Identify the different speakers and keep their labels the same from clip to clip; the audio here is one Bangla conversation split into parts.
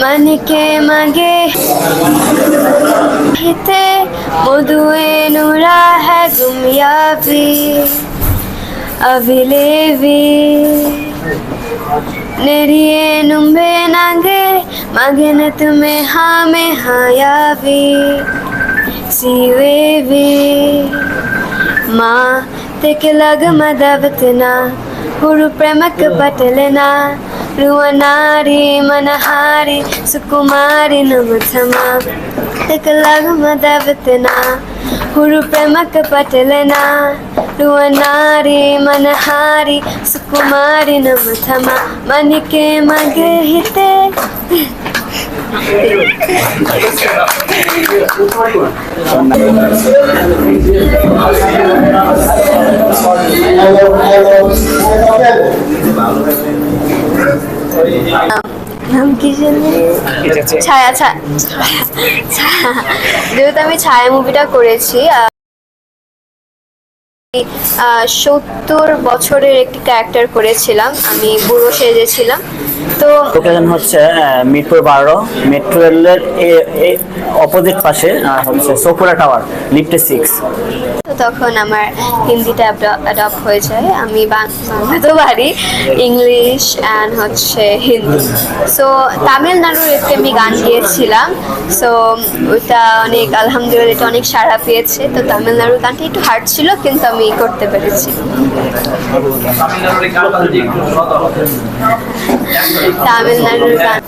Speaker 1: මනිකේ මගේ හිතේ මුදුවේ නුරා හැගුම් යාවී අවිලේවී නෙරියේ නුඹේ නගේ මගෙනතු මෙහා මෙහා යාවී සීවේවී මා තෙක ළඟ මදවතනා හුරු ප්‍රමක පටලනා रुवनारी, मनहारी एक लग मदवतना, हुरु प्रेमक पटलना। रुवनारी, मनहारी, सुकुमारी नमथमा मन के मग हिते। নাম কি ছায়া ছায়া যেহেতু আমি ছায়া মুভিটা করেছি সত্তর বছরের একটি ক্যারেক্টার করেছিলাম আমি বুড়ো সেজেছিলাম তো
Speaker 2: লোকেশন হচ্ছে মিরপুর বারো মেট্রো রেলের অপোজিট পাশে হচ্ছে সোপুরা টাওয়ার লিফটে সিক্স
Speaker 1: তখন আমার হিন্দিটা অ্যাডপ্ট হয়ে যায় আমি বাংলা তো পারি, ইংলিশ অ্যান্ড হচ্ছে হিন্দি। সো তামিলনাড়ুর একটি আমি গান গিয়েছিলাম। সো ওইটা অনেক আলহামদুলিল্লাহ, এটা অনেক সাড়া পেয়েছে। তো তামিলনাড়ুর গানটা একটু হার্ড ছিল, কিন্তু আমি করতে পেরেছি। তামিলনাড়ুর গান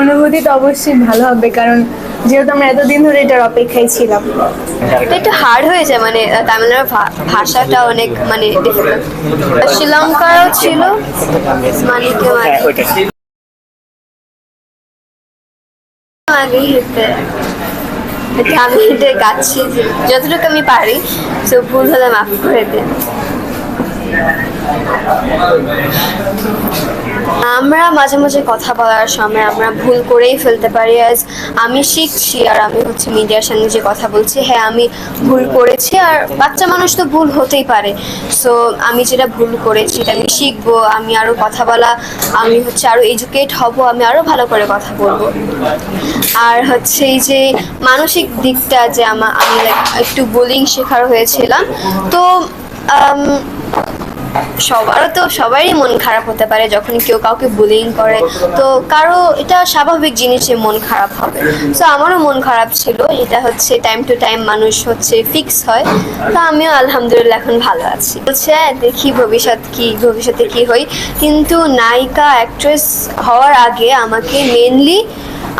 Speaker 3: অনুভূতি তো অবশ্যই ভালো হবে কারণ যেহেতু আমরা এতদিন ধরে এটার অপেক্ষায় ছিলাম।
Speaker 1: এটা একটু হার্ড হয়ে যায় মানে আহ, তামিলনাড়ুর ভাষাটা অনেক মানে ডিফিকাল্ট শ্রীলঙ্কারও ছিল মানে কেউ এটা আমি হেঁটে গাচ্ছি যতটুকু আমি পারি। তো ভুল হলে মাফ করে দিন। আমরা মাঝে মাঝে কথা বলার সময় আমরা ভুল করেই ফেলতে পারি আজ আমি শিখছি আর আমি হচ্ছে মিডিয়ার সঙ্গে যে কথা বলছি হ্যাঁ আমি ভুল করেছি আর বাচ্চা মানুষ তো ভুল হতেই পারে। সো আমি যেটা ভুল করেছি এটা আমি শিখব, আমি আরও কথা বলা, আমি হচ্ছে আরও এডুকেট হব, আমি আরও ভালো করে কথা বলব। আর হচ্ছে এই যে মানসিক দিকটা যে আমা, আমি একটু বোলিং শেখার হয়েছিলাম, তো আম, সবারও তো সবারই মন খারাপ হতে পারে যখন কেউ কাউকে বুলিং করে। তো কারও এটা স্বাভাবিক জিনিসে মন খারাপ হবে। তো আমারও মন খারাপ ছিল। এটা হচ্ছে টাইম টু টাইম মানুষ হচ্ছে ফিক্স হয়। তো আমিও আলহামদুলিল্লাহ এখন ভালো আছি। বলছে দেখি ভবিষ্যৎ কি ভবিষ্যতে কি হই কিন্তু নায়িকা অ্যাক্ট্রেস হওয়ার আগে আমাকে মেনলি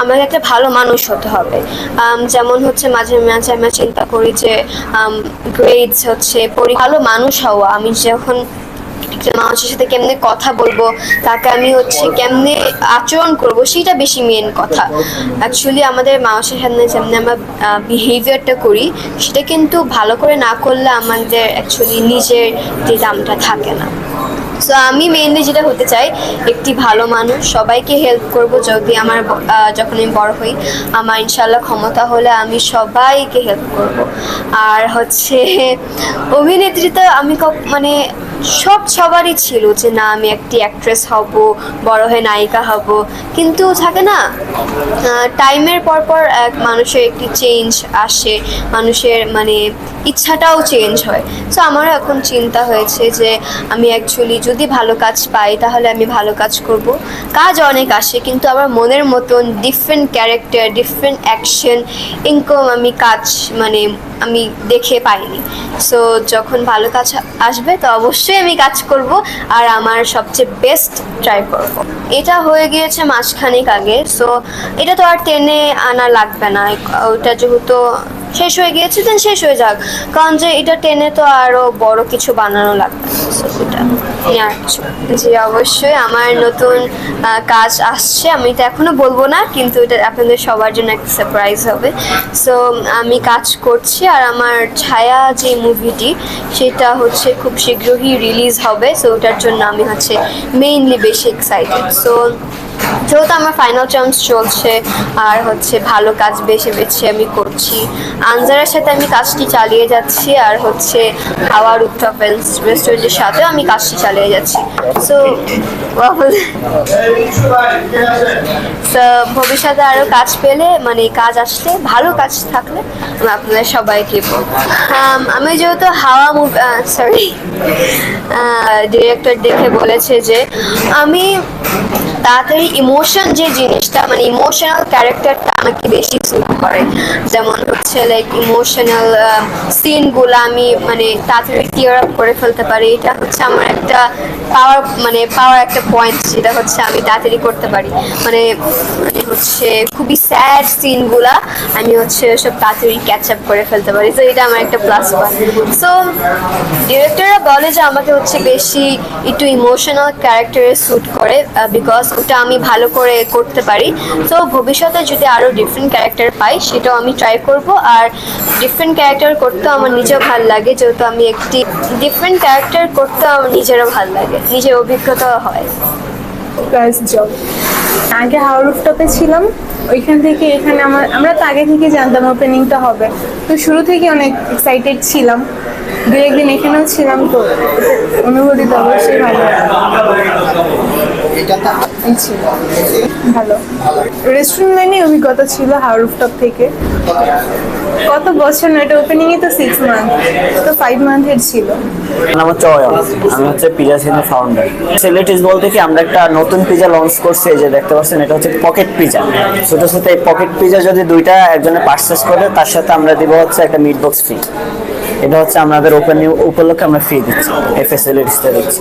Speaker 1: আমাকে একটা ভালো মানুষ হতে হবে। যেমন হচ্ছে মাঝে মাঝে আমরা চিন্তা করি যে গ্রেডস হচ্ছে ভালো মানুষ হওয়া। আমি যখন মানুষের সাথে কেমনে কথা বলব, তাকে আমি হচ্ছে কেমনে আচরণ করব, সেটা বেশি মেন কথা। অ্যাকচুয়ালি আমাদের মানুষের সামনে যেমনি আমরা বিহেভিয়ারটা করি, সেটা কিন্তু ভালো করে না করলে আমাদের অ্যাকচুয়ালি নিজের যে দামটা থাকে না। সো আমি মেইনলি যেটা হতে চাই, একটি ভালো মানুষ, সবাইকে হেল্প করব যদি আমার যখন আমি বড় হই, আমার ইনশাল্লাহ ক্ষমতা হলে আমি সবাইকে হেল্প করব। আর হচ্ছে, অভিনেত্রী তো আমি মানে সব সবারই ছিল যে না, আমি একটি অ্যাক্ট্রেস হব, বড় হয়ে নায়িকা হব। কিন্তু থাকে না টাইমের পর পর এক মানুষের একটি চেঞ্জ আসে, মানুষের মানে ইচ্ছাটাও চেঞ্জ হয়। সো আমারও এখন চিন্তা হয়েছে যে আমি অ্যাকচুয়ালি যদি ভালো কাজ পাই, তাহলে আমি ভালো কাজ করব। কাজ অনেক আসে, কিন্তু আমার মনের মতন different character different action income আমি কাজ মানে আমি দেখে পাইনি। সো যখন ভালো কাজ আসবে, তো অবশ্যই আমি কাজ করব আর আমার সবচেয়ে বেস্ট ট্রাই করব। এটা হয়ে গিয়েছে মাসখানেক আগে। সো এটা তো আর টেনে আনা লাগবে না। ওটা যেহেতু শেষ হয়ে গিয়েছে দেন শেষ হয়ে যাক। কারণ যে এটা টেনে তো আরও বড় কিছু বানানো লাগবে। জি, অবশ্যই আমার নতুন কাজ আসছে। আমি তো এখনও বলব না, কিন্তু এটা আপনাদের সবার জন্য একটা সারপ্রাইজ হবে। সো আমি কাজ করছি আর আমার ছায়া যে মুভিটি সেটা হচ্ছে খুব শীঘ্রই রিলিজ হবে। সো ওটার জন্য আমি হচ্ছে মেইনলি বেশি এক্সাইটেড সো যেহেতু আমার ফাইনাল চান্স চলছে আর হচ্ছে ভালো কাজ বেছে বেছে আমি করছি। আনজারের সাথে আমি কাজটি চালিয়ে যাচ্ছি আর হচ্ছে খাওয়ার উত্তর রেস্টুরেন্টের সাথেও আমি কাজটি চালিয়ে যাচ্ছি। সো তো ভবিষ্যতে আরও কাজ পেলে মানে কাজ আসলে ভালো কাজ থাকলে আমি আপনাদের সবাইকে আম, আমি যেহেতু হাওয়া মুভি সরি ডিরেক্টর দেখে বলেছে যে আমি তাড়াতাড়ি ইমোশন যে জিনিসটা মানে ইমোশনাল ক্যারেক্টারটা আমাকে বেশি স্যুট করে। যেমন হচ্ছে লাইক ইমোশনাল সিনগুলো আমি মানে তাড়াতাড়ি টিয়ার আপ করে ফেলতে পারি। এটা হচ্ছে আমার একটা পাওয়ার মানে পাওয়ার একটা পয়েন্ট যেটা হচ্ছে আমি তাড়াতাড়ি করতে পারি। মানে মানে হচ্ছে খুবই স্যাড সিনগুলা আমি হচ্ছে সব তাড়াতাড়ি ক্যাচ আপ করে ফেলতে পারি। তো এটা আমার একটা প্লাস পয়েন্ট সো ডিরেক্টররা বলে যে আমাকে হচ্ছে বেশি একটু ইমোশনাল ক্যারেক্টারে স্যুট করে বিকজ ওটা আমি ভালো করে করতে পারি। তো ভবিষ্যতে যদি আরও ডিফারেন্ট ক্যারেক্টার পাই, সেটাও আমি ট্রাই করব। আর ডিফারেন্ট ক্যারেক্টার করতেও আমার নিজেও ভালো লাগে, যেহেতু আমি একটি ডিফারেন্ট ক্যারেক্টার করতেও আমার নিজেরও ভালো লাগে, নিজের অভিজ্ঞতাও হয়।
Speaker 3: আগে হাওয়ার রুফটপে ছিলাম। ওইখান থেকে এখানে আমার আমরা তো আগে থেকে জানতাম ওপেনিংটা হবে। তো শুরু থেকে অনেক এক্সাইটেড ছিলাম। দু একদিন এখানেও ছিলাম তো অনুভূতি তো অবশ্যই ভালো। ছিল। ভালো। রেস্টুরেন্ট লাইনে অভিজ্ঞতা ছিল হাওড় রুফটপ থেকে। কত বছর না এটা ওপেনিংয়ে তো সিক্স মান্থ তো ফাইভ মান্থের ছিল।
Speaker 2: আমার হচ্ছে আমি হচ্ছে পিজা সিনের ফাউন্ডার সেলিব্রিটিস বলতে কি আমরা একটা নতুন পিজা লঞ্চ করছি এই যে দেখতে পাচ্ছেন এটা হচ্ছে পকেট পিজা ছোট ছোট এই পকেট পিজা যদি দুইটা একজনে পার্সেস করে, তার সাথে আমরা দিব হচ্ছে একটা মিট বক্স ফ্রি এটা হচ্ছে আমাদের ওপেন উপলক্ষে আমরা ফ্রি দিচ্ছি, এই ফেসিলিটিসটা দিচ্ছি।